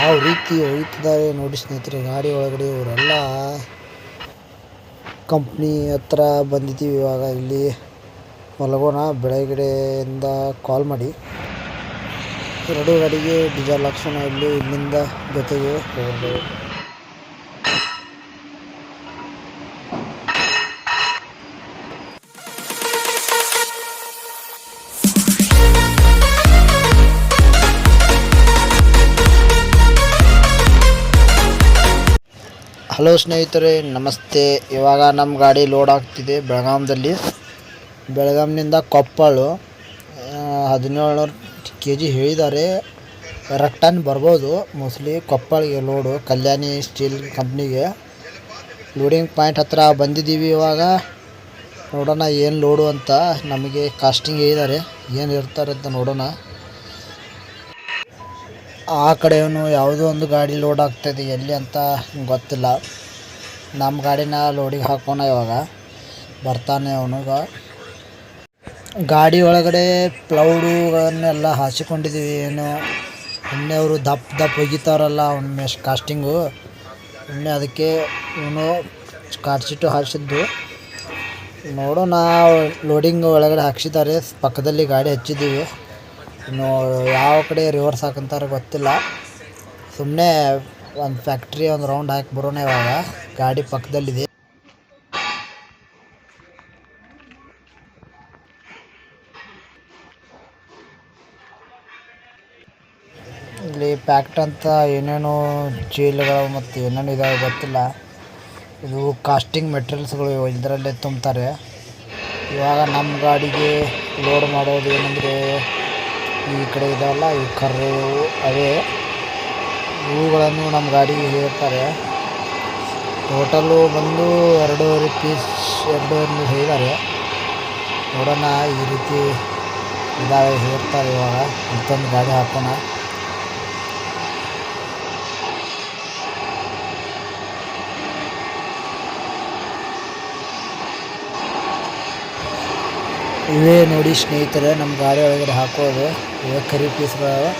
ಯಾವ ರೀತಿ ಹೋಗ್ತಿದ್ದಾರೆ ನೋಡಿ ಸ್ನೇಹಿತರೆ, ಗಾಡಿ ಒಳಗಡೆ ಇವರೆಲ್ಲ ಕಂಪ್ನಿ ಹತ್ರ ಬಂದಿದ್ದೀವಿ ಇವಾಗ. ಇಲ್ಲಿ ಮಲಗೋಣ ಬೆಳಗಡೆಯಿಂದ ಕಾಲ್ ಮಾಡಿ. ಎರಡು ಗಾಡಿಗೆ ಡೀಸೆಲ್ ಹಾಕ್ಸೋಣ ಇಲ್ಲಿ, ಇಲ್ಲಿಂದ ಜೊತೆಗೆ. ಹೋಗೋದು ಹಲೋ ಸ್ನೇಹಿತರೆ, ನಮಸ್ತೆ. ಇವಾಗ ನಮ್ಮ ಗಾಡಿ ಲೋಡ್ ಆಗ್ತಿದೆ ಬೆಳಗಾಂದಲ್ಲಿ ಬೆಳಗಾಂನಿಂದ ಕೊಪ್ಪಳು. ಹದಿನೇಳು ಕೆ ಜಿ ಹೇಳಿದ್ದಾರೆ. ರಕ್ಟನ್ ಟನ್ ಬರ್ಬೋದು. ಮೋಸ್ಟ್ಲಿ ಕೊಪ್ಪಳಿಗೆ ಲೋಡು ಕಲ್ಯಾಣಿ ಸ್ಟೀಲ್ ಕಂಪ್ನಿಗೆ ಲೋಡಿಂಗ್ ಪಾಯಿಂಟ್ ಹತ್ರ ಬಂದಿದ್ದೀವಿ ಇವಾಗ. ನೋಡೋಣ ಏನು ಲೋಡು ಅಂತ. ನಮಗೆ ಕಾಸ್ಟಿಂಗ್ ಹೇಳಿದ್ದಾರೆ. ಏನು ಇರ್ತಾರೆ ಅಂತ ನೋಡೋಣ. ಆ ಕಡೆಯೂ ಯಾವುದೋ ಒಂದು ಗಾಡಿ ಲೋಡ್ ಆಗ್ತಾಯಿದೆ ಎಲ್ಲಿ ಅಂತ ಗೊತ್ತಿಲ್ಲ. ನಮ್ಮ ಗಾಡಿನ ಲೋಡಿಗೆ ಹಾಕೋಣ ಇವಾಗ ಬರ್ತಾನೆ ಅವನಿಗ ಗಾಡಿ ಒಳಗಡೆ ಪ್ಲೌಡುಗಳನ್ನೆಲ್ಲ ಹಾಸಿಕೊಂಡಿದ್ದೀವಿ ಏನು ಒಮ್ಮೆ ಅವರು ದಪ್ಪ ದಪ್ಪ ಒಗಿತಾರಲ್ಲ ಅವ್ನ ಕಾಸ್ಟಿಂಗು ಒಮ್ಮೆ ಅದಕ್ಕೆ ಇವನು ಕಾರ್ಡ್ ಹಾರಿಸಿದ್ದು ನೋಡೋಣ ಲೋಡಿಂಗ್ ಒಳಗಡೆ ಹಾಕ್ಸಿದ್ದಾರೆ, ಪಕ್ಕದಲ್ಲಿ ಗಾಡಿ ಹಚ್ಚಿದ್ದೀವಿ. ಇನ್ನು ಯಾವ ಕಡೆ ರಿವರ್ಸ್ ಹಾಕಂತಾರೆ ಗೊತ್ತಿಲ್ಲ. ಸುಮ್ಮನೆ ಒಂದು ಫ್ಯಾಕ್ಟ್ರಿ ಒಂದು ರೌಂಡ್ ಹಾಕಿ ಬರೋಣ ಇವಾಗ. ಗಾಡಿ ಪಕ್ಕದಲ್ಲಿದೆ. ಇಲ್ಲಿ ಪ್ಯಾಕ್ಟ್ ಅಂತ ಏನೇನೋ ಚೀಲಗಳು ಮತ್ತು ಏನೇನು ಇದಾವೆ ಗೊತ್ತಿಲ್ಲ. ಇದು ಕಾಸ್ಟಿಂಗ್ ಮೆಟೀರಿಯಲ್ಸ್ಗಳು ಇದರಲ್ಲೇ ತುಂಬ್ತಾರೆ. ಇವಾಗ ನಮ್ಮ ಗಾಡಿಗೆ ಲೋಡ್ ಮಾಡೋದು ಏನಂದರೆ ಈ ಕಡೆ ಇದಾವಲ್ಲ ಈ ಕರ್ರು ಅವೇ. ಇವುಗಳನ್ನು ನಮ್ಮ ಗಾಡಿಗೆ ಹೇಳ್ತಾರೆ. ಟೋಟಲ್ಲು ಬಂದು ಎರಡೂವರೆ ಪೀಸ್ ಎರಡೂವರೆ ಹೇಳಿದ್ದಾರೆ. ನೋಡೋಣ ಈ ರೀತಿ ಇದಾವೆ ಹೇಳ್ತಾರೆ ಇವಾಗ. ಮತ್ತೊಂದು ಗಾಡಿ ಹಾಕೋಣ. ಇವೇ ನೋಡಿ ಸ್ನೇಹಿತರೆ ನಮ್ಮ ಗಾಡಿ ಒಳಗಡೆ ಹಾಕೋದು. ಇವೇ ಕರಿ ಪೀಸ್ಗಳು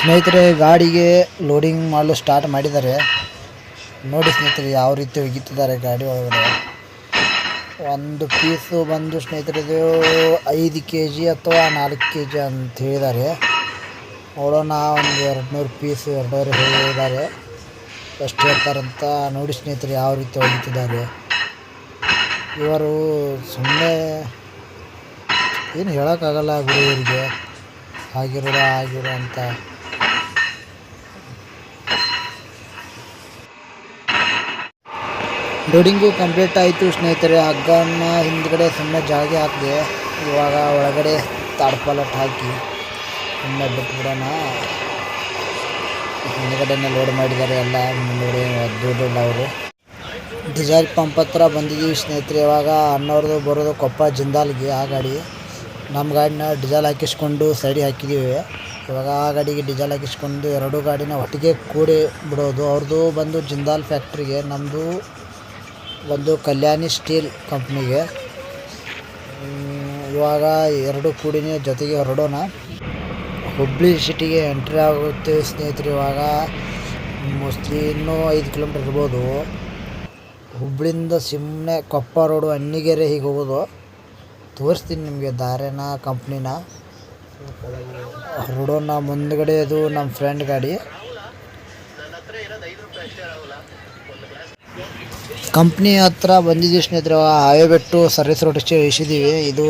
ಸ್ನೇಹಿತರೆ, ಗಾಡಿಗೆ ಲೋಡಿಂಗ್ ಮಾಡಲು ಸ್ಟಾರ್ಟ್ ಮಾಡಿದ್ದಾರೆ. ನೋಡಿ ಸ್ನೇಹಿತರೆ, ಯಾವ ರೀತಿ ಒಗಿತಿದ್ದಾರೆ ಗಾಡಿ ಒಳಗಡೆ. ಒಂದು ಪೀಸು ಬಂದು ಸ್ನೇಹಿತರೆ ಇದು ಐದು ಕೆ ಜಿ ಅಥವಾ ನಾಲ್ಕು ಕೆ ಜಿ ಅಂತ ಹೇಳಿದ್ದಾರೆ. ನೋಡೋಣ, ಒಂದು ಎರಡು ನೂರು ಪೀಸ್ ಎರಡೂವರೆ ಹೇಳಿದ್ದಾರೆ. ಎಷ್ಟು ಹೇಳ್ತಾರಂತ ನೋಡಿ ಸ್ನೇಹಿತರು ಯಾವ ರೀತಿ ಹೊಡಿತಿದ್ದಾರೆ ಇವರು ಸುಮ್ಮನೆ ಏನು ಹೇಳೋಕ್ಕಾಗಲ್ಲ ಗುರು ಇವರಿಗೆ. ಆಗಿರೋದ ಆಗಿರೋ ಅಂತ. ಲೋಡಿಂಗು ಕಂಪ್ಲೀಟ್ ಆಯಿತು ಸ್ನೇಹಿತರೆ. ಹಗ್ಗನ ಹಿಂದ್ಗಡೆ ಸುಮ್ಮನೆ ಜಾಗೆ ಹಾಕಿದೆ, ಇವಾಗ ಒಳಗಡೆ ತಾಡ್ಪಾಲಟ್ ಹಾಕಿ ಸುಮ್ಮನೆ ಬಿಟ್ಬಿಡೋಣ. ಹಿಂದ್ಗಡೆನೇ ಲೋಡ್ ಮಾಡಿದ್ದಾರೆ ಎಲ್ಲ. ನೋಡಿ ದೊಡ್ಡ ಅವರು. ಡಿಸೈಲ್ ಪಂಪ್ ಹತ್ರ ಬಂದಿದ್ದೀವಿ ಸ್ನೇಹಿತರೆ. ಇವಾಗ ಅಣ್ಣವ್ರದ್ದು ಬರೋದು ಕೊಪ್ಪ ಜಿಂದಾಲ್ಗೆ ಆ ಗಾಡಿ. ನಮ್ಮ ಗಾಡಿನ ಡಿಸೈಲ್ ಹಾಕಿಸ್ಕೊಂಡು ಸೈಡಿಗೆ ಹಾಕಿದ್ದೀವಿ ಇವಾಗ ಆ ಗಾಡಿಗೆ ಡಿಸೈಲ್ ಹಾಕಿಸ್ಕೊಂಡು ಎರಡು ಗಾಡಿನ ಒಟ್ಟಿಗೆ ಕೂಡಿ ಬಿಡೋದು. ಅವ್ರದ್ದು ಬಂದು ಜಿಂದಾಲ್ ಫ್ಯಾಕ್ಟ್ರಿಗೆ ನಮ್ಮದು ಒಂದು ಕಲ್ಯಾಣಿ ಸ್ಟೀಲ್ ಕಂಪ್ನಿಗೆ. ಇವಾಗ ಎರಡು ಕೂಡಿನೇ ಜೊತೆಗೆ ಹೊರಡೋಣ. ಹುಬ್ಳಿ ಸಿಟಿಗೆ ಎಂಟ್ರಿ ಆಗುತ್ತೆ, ಸ್ನೇಹಿತರು, ಇವಾಗ. ಮೋಸ್ಟ್ಲಿ ಇನ್ನೂ ಐದು ಕಿಲೋಮೀಟ್ರ್ ಇರ್ಬೋದು. ಹುಬ್ಳಿಯಿಂದ ಸುಮ್ಮನೆ ಕೊಪ್ಪ ರೋಡು ಅಣ್ಣಿಗೆರೆ ಹೀಗೆ ಹೋಗೋದು. ತೋರಿಸ್ತೀನಿ ನಿಮಗೆ ದಾರೆನ ಕಂಪ್ನಿನ ರೋಡೋನ ಮುಂದ್ಗಡೆ ಅದು ನಮ್ಮ ಫ್ರೆಂಡ್ ಗಾಡಿ. ಕಂಪ್ನಿ ಹತ್ರ ಬಂದಿದ್ದೀವಿ ಸ್ನೇಹಿತರೆ ಹಾವೇ ಬಿಟ್ಟು ಸರ್ವಿಸ್ ರೋಡ್ ಇಷ್ಟಿದ್ದೀವಿ ಇದು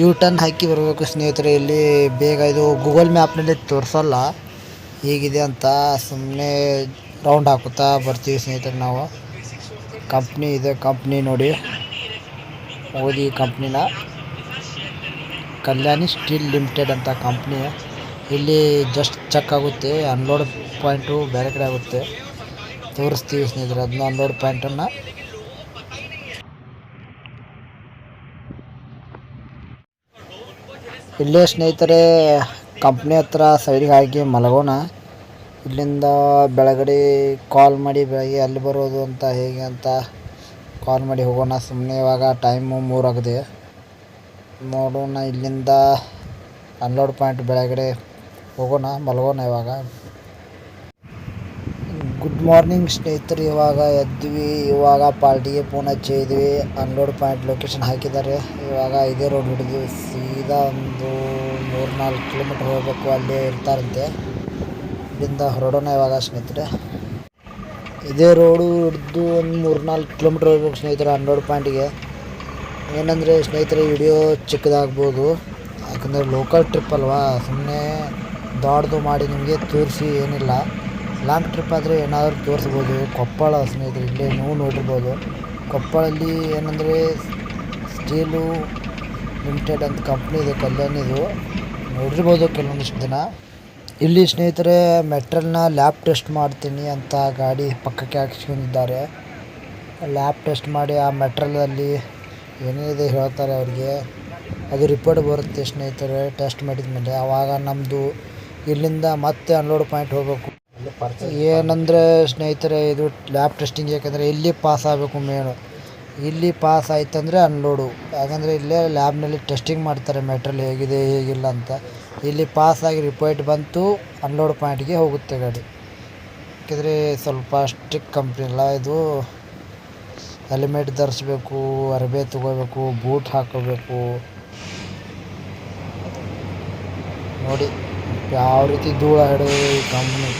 ಯೂ ಟರ್ನ್ ಹಾಕಿ ಬರಬೇಕು ಸ್ನೇಹಿತರೆ. ಇಲ್ಲಿ ಬೇಗ ಇದು ಗೂಗಲ್ ಮ್ಯಾಪ್ನಲ್ಲಿ ತೋರಿಸಲ್ಲ. ಹೇಗಿದೆ ಅಂತ ಸುಮ್ಮನೆ ರೌಂಡ್ ಹಾಕುತ್ತಾ ಬರ್ತೀವಿ ಸ್ನೇಹಿತರೆ ನಾವು. ಕಂಪ್ನಿ ಇದೆ ಕಂಪ್ನಿ ನೋಡಿ. ಓದಿ ಕಂಪ್ನಿನ ಕಲ್ಯಾಣಿ ಸ್ಟೀಲ್ ಲಿಮಿಟೆಡ್ ಅಂತ ಕಂಪ್ನಿ ಇಲ್ಲಿ ಜಸ್ಟ್ ಚೆಕ್ ಆಗುತ್ತೆ ಅನ್ಲೋಡ್ ಪಾಯಿಂಟು ಬೇರೆ ಕಡೆ ಆಗುತ್ತೆ. ತೋರಿಸ್ತೀವಿ ಸ್ನೇಹಿತರೆ, ಅದನ್ನ ಅನ್ಲೋಡ್ ಪಾಯಿಂಟನ್ನು ಇಲ್ಲೇ ಸ್ನೇಹಿತರೆ ಕಂಪ್ನಿ ಹತ್ರ ಸೈಡಿಗೆ ಹಾಕಿ ಮಲಗೋಣ. ಇಲ್ಲಿಂದ ಬೆಳಗಡೆ ಕಾಲ್ ಮಾಡಿ ಬೆಳಗ್ಗೆ ಅಲ್ಲಿ ಬರೋದು ಅಂತ, ಹೇಗೆ ಅಂತ ಕಾಲ್ ಮಾಡಿ ಹೋಗೋಣ. ಸುಮ್ಮನೆ ಇವಾಗ ಟೈಮು ಮೂರಾಗಿದೆ ನೋಡೋಣ ಇಲ್ಲಿಂದ ಅನ್ಲೋಡ್ ಪಾಯಿಂಟ್ ಬೆಳಗಡೆ ಹೋಗೋಣ, ಮಲಗೋಣ ಇವಾಗ. ಗುಡ್ ಮಾರ್ನಿಂಗ್ ಸ್ನೇಹಿತರು, ಇವಾಗ ಎದ್ವಿ. ಇವಾಗ ಪಾರ್ಟಿಗೆ ಫೋನ್ ಹಚ್ಚಿದ್ವಿ ಅನ್ಲೋಡ್ ಪಾಯಿಂಟ್ ಲೊಕೇಶನ್ ಹಾಕಿದ್ದಾರೆ. ಇವಾಗ ಇದೇ ರೋಡ್ ಹಿಡಿದ್ವಿ ಸೀದಾ ಒಂದು ಮೂರು ನಾಲ್ಕು ಕಿಲೋಮೀಟ್ರ್ ಹೋಗಬೇಕು. ಅಲ್ಲೇ ಇರ್ತಾರಂತೆ. ಇಲ್ಲಿಂದ ಹೊರಡೋಣ ಇವಾಗ ಸ್ನೇಹಿತರೆ. ಇದೇ ರೋಡು ಹಿಡಿದು ಒಂದು ಮೂರು ನಾಲ್ಕು ಕಿಲೋಮೀಟ್ರ್ ಹೋಗ್ಬೇಕು ಸ್ನೇಹಿತರೆ ಅನ್ಲೋಡ್ ಪಾಯಿಂಟಿಗೆ. ಏನಂದರೆ ಸ್ನೇಹಿತರೆ ವಿಡಿಯೋ ಚಿಕ್ಕದಾಗ್ಬೋದು. ಯಾಕಂದರೆ ಲೋಕಲ್ ಟ್ರಿಪ್ ಅಲ್ವಾ? ಸುಮ್ಮನೆ ದೊಡ್ಡದು ಮಾಡಿ ನಿಮಗೆ ತೋರಿಸಿ ಏನಿಲ್ಲ. ಲಾಂಗ್ ಟ್ರಿಪ್ ಆದರೆ ಏನಾದರೂ ತೋರಿಸ್ಬೋದು. ಕೊಪ್ಪಳ ಸ್ನೇಹಿತರೆ, ಇಲ್ಲೇ ನೀವು ನೋಡಿರ್ಬೋದು. ಕೊಪ್ಪಳಲ್ಲಿ ಏನಂದರೆ ಸ್ಟೀಲು ಲಿಮಿಟೆಡ್ ಅಂತ ಕಂಪ್ನಿ ಇದೆ ಕಲ್ಯಾಣಿದು ನೋಡಿರ್ಬೋದು ಕೆಲವೊಂದಿಷ್ಟು ದಿನ ಇಲ್ಲಿ ಸ್ನೇಹಿತರೆ, ಮೆಟ್ರಲ್ನ ಲ್ಯಾಬ್ ಟೆಸ್ಟ್ ಮಾಡ್ತೀನಿ ಅಂತ ಗಾಡಿ ಪಕ್ಕಕ್ಕೆ ಹಾಕಿಸ್ಕೊಂಡಿದ್ದಾರೆ. ಲ್ಯಾಬ್ ಟೆಸ್ಟ್ ಮಾಡಿ ಆ ಮೆಟ್ರಲಲ್ಲಿ ಏನೇನಿದೆ ಹೇಳ್ತಾರೆ ಅವ್ರಿಗೆ. ಅದು ರಿಪೋರ್ಟ್ ಬರುತ್ತೆ ಸ್ನೇಹಿತರೆ, ಟೆಸ್ಟ್ ಮಾಡಿದ ಮೇಲೆ ಆವಾಗ ನಮ್ಮದು ಇಲ್ಲಿಂದ ಮತ್ತೆ ಅನ್ಲೋಡ್ ಪಾಯಿಂಟ್ ಹೋಗಬೇಕು. ಏನಂದರೆ ಸ್ನೇಹಿತರೆ, ಇದು ಲ್ಯಾಬ್ ಟೆಸ್ಟಿಂಗ್ ಯಾಕಂದರೆ ಇಲ್ಲಿ ಪಾಸ್ ಆಗಬೇಕು ಮೇನು ಇಲ್ಲಿ ಪಾಸ್ ಆಯ್ತಂದರೆ ಅನ್ಲೋಡು ಯಾಕಂದರೆ ಇಲ್ಲೇ ಲ್ಯಾಬ್ನಲ್ಲಿ ಟೆಸ್ಟಿಂಗ್ ಮಾಡ್ತಾರೆ ಮೆಟ್ರಲ್ ಹೇಗಿದೆ, ಹೇಗಿಲ್ಲ ಅಂತ. ಇಲ್ಲಿ ಪಾಸ್ ಆಗಿ ರಿಪೋರ್ಟ್ ಬಂತು ಅನ್ಲೋಡ್ ಪಾಯಿಂಟ್ಗೆ ಹೋಗುತ್ತೆ ಗಾಡಿ. ಯಾಕೆಂದರೆ ಸ್ವಲ್ಪ ಸ್ಟ್ರಿಕ್ ಕಂಪ್ನಿ ಅಲ್ಲ ಇದು. ಹೆಲ್ಮೆಟ್ ಧರಿಸ್ಬೇಕು, ಅರಬೆ ತಗೋಬೇಕು ಬೂಟ್ ಹಾಕೋಬೇಕು. ನೋಡಿ, ಯಾವ ರೀತಿ ಧೂಳು ಹಿಡಿದು ಈ ಕಂಪ್ನಿ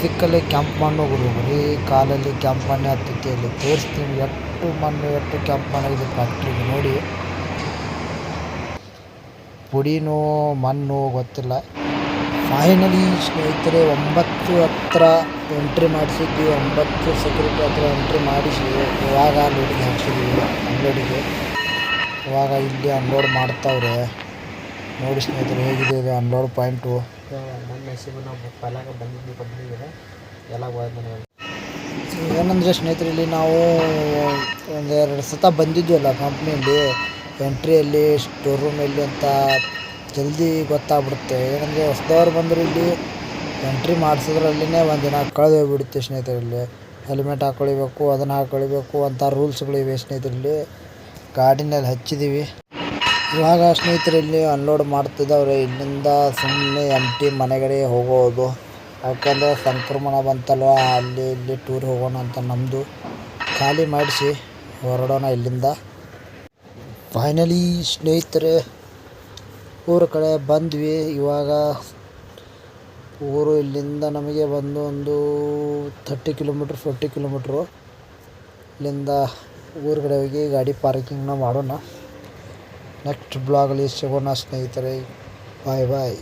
ಸಿಕ್ಕಲ್ಲಿ ಕೆಂಪು ಮಣ್ಣು ಬರೀ ಕಾಲಲ್ಲಿ ಕೆಂಪು ಮಣ್ಣು ಹತ್ತೈತಿ ಅಲ್ಲಿ ತೋರಿಸ್ತೀನಿ. ಎಷ್ಟು ಮಣ್ಣು ಎಷ್ಟು ಕೆಂಪು ಮಣ್ಣು ಇದು ಫ್ಯಾಕ್ಟ್ರಿಗೆ ನೋಡಿ. ಪುಡಿನೋ, ಮಣ್ಣು ಗೊತ್ತಿಲ್ಲ. ಫೈನಲಿ ಸ್ನೇಹಿತರೆ, ಒಂಬತ್ತು ಹತ್ರ ಎಂಟ್ರಿ ಮಾಡಿಸಿದ್ವಿ. ಒಂಬತ್ತು ಸೆಕ್ಯೂರಿಟಿ ಹತ್ರ ಎಂಟ್ರಿ ಮಾಡಿಸಿ. ಇವಾಗ ಲೋಡಿಗೆ ಹಾಕ್ಸಿದ್ವಿ ಅಂಗಡಿಗೆ. ಇವಾಗ ಇಲ್ಲಿ ಅನ್ಲೋಡ್ ಮಾಡ್ತಾವ್ರೆ. ನೋಡಿ ಸ್ನೇಹಿತರೆ, ಹೇಗಿದೆ ಅನ್ಲೋಡ್ ಪಾಯಿಂಟು ನನ್ನ ಹೆಸರು ನಾವು ಪಲಾಗ ಬಂದಿದ್ವಿ ಕಂಪ್ನಿಗೆ ಎಲ್ಲ ಹೋದ್ಮೇಲೆ ಏನಂದರೆ ಸ್ನೇಹಿತರೆ ಇಲ್ಲಿ ನಾವು ಎರಡು ಸತ ಬಂದಿದ್ವಲ್ಲ ಕಂಪ್ನಿಯಲ್ಲಿ, ಎಂಟ್ರಿಯಲ್ಲಿ ಸ್ಟೋರ್ ರೂಮಲ್ಲಿ ಅಂತ ಜಲ್ದಿ ಗೊತ್ತಾಗ್ಬಿಡುತ್ತೆ. ಏನಂದರೆ ಹೊಸದವ್ರು ಬಂದರೆ ಇಲ್ಲಿ ಎಂಟ್ರಿ ಮಾಡಿಸೋದ್ರಲ್ಲಿನೇ ಒಂದು ದಿನ ಕಳೆದೋಗ್ಬಿಡುತ್ತೆ ಸ್ನೇಹಿತರೆ ಇಲ್ಲಿ ಹೆಲ್ಮೆಟ್ ಹಾಕ್ಕೊಳ್ಬೇಕು ಅದನ್ನು ಹಾಕ್ಕೊಳ್ಬೇಕು ಅಂತ ರೂಲ್ಸ್ಗಳಿವೆ ಸ್ನೇಹಿತರಲ್ಲಿ. ಗಾಡಿನಲ್ಲಿ ಹಚ್ಚಿದ್ದೀವಿ ಇವಾಗ ಸ್ನೇಹಿತರೆ ಇಲ್ಲಿ ಅನ್ಲೋಡ್ ಮಾಡ್ತಿದ್ದವ್ರೆ ಇಲ್ಲಿಂದ ಸುಮ್ಮನೆ ಎಂಟಿ ಮನೆಗಡೆ ಹೋಗೋದು. ಯಾಕಂದರೆ ಸಂಕ್ರಮಣ ಬಂತಲ್ವ, ಅಲ್ಲಿ ಇಲ್ಲಿ ಟೂರ್ ಹೋಗೋಣ ಅಂತ ನಮ್ಮದು ಖಾಲಿ ಮಾಡಿಸಿ ಹೊರಡೋಣ ಇಲ್ಲಿಂದ. ಫೈನಲಿ ಸ್ನೇಹಿತರೆ, ಊರ ಕಡೆ ಬಂದ್ವಿ. ಇವಾಗ ಊರು ಇಲ್ಲಿಂದ ನಮಗೆ ಬಂದು ಒಂದು ಥರ್ಟಿ ಕಿಲೋಮೀಟ್ರ್ ಫೋರ್ಟಿ ಕಿಲೋಮೀಟ್ರು ಇಲ್ಲಿಂದ ಊರ ಕಡೆ ಹೋಗಿ ಗಾಡಿ ಪಾರ್ಕಿಂಗ್ನ ಮಾಡೋಣ. नेक्स्ट ब्लॉगली सिगोना स्न बाय बाय।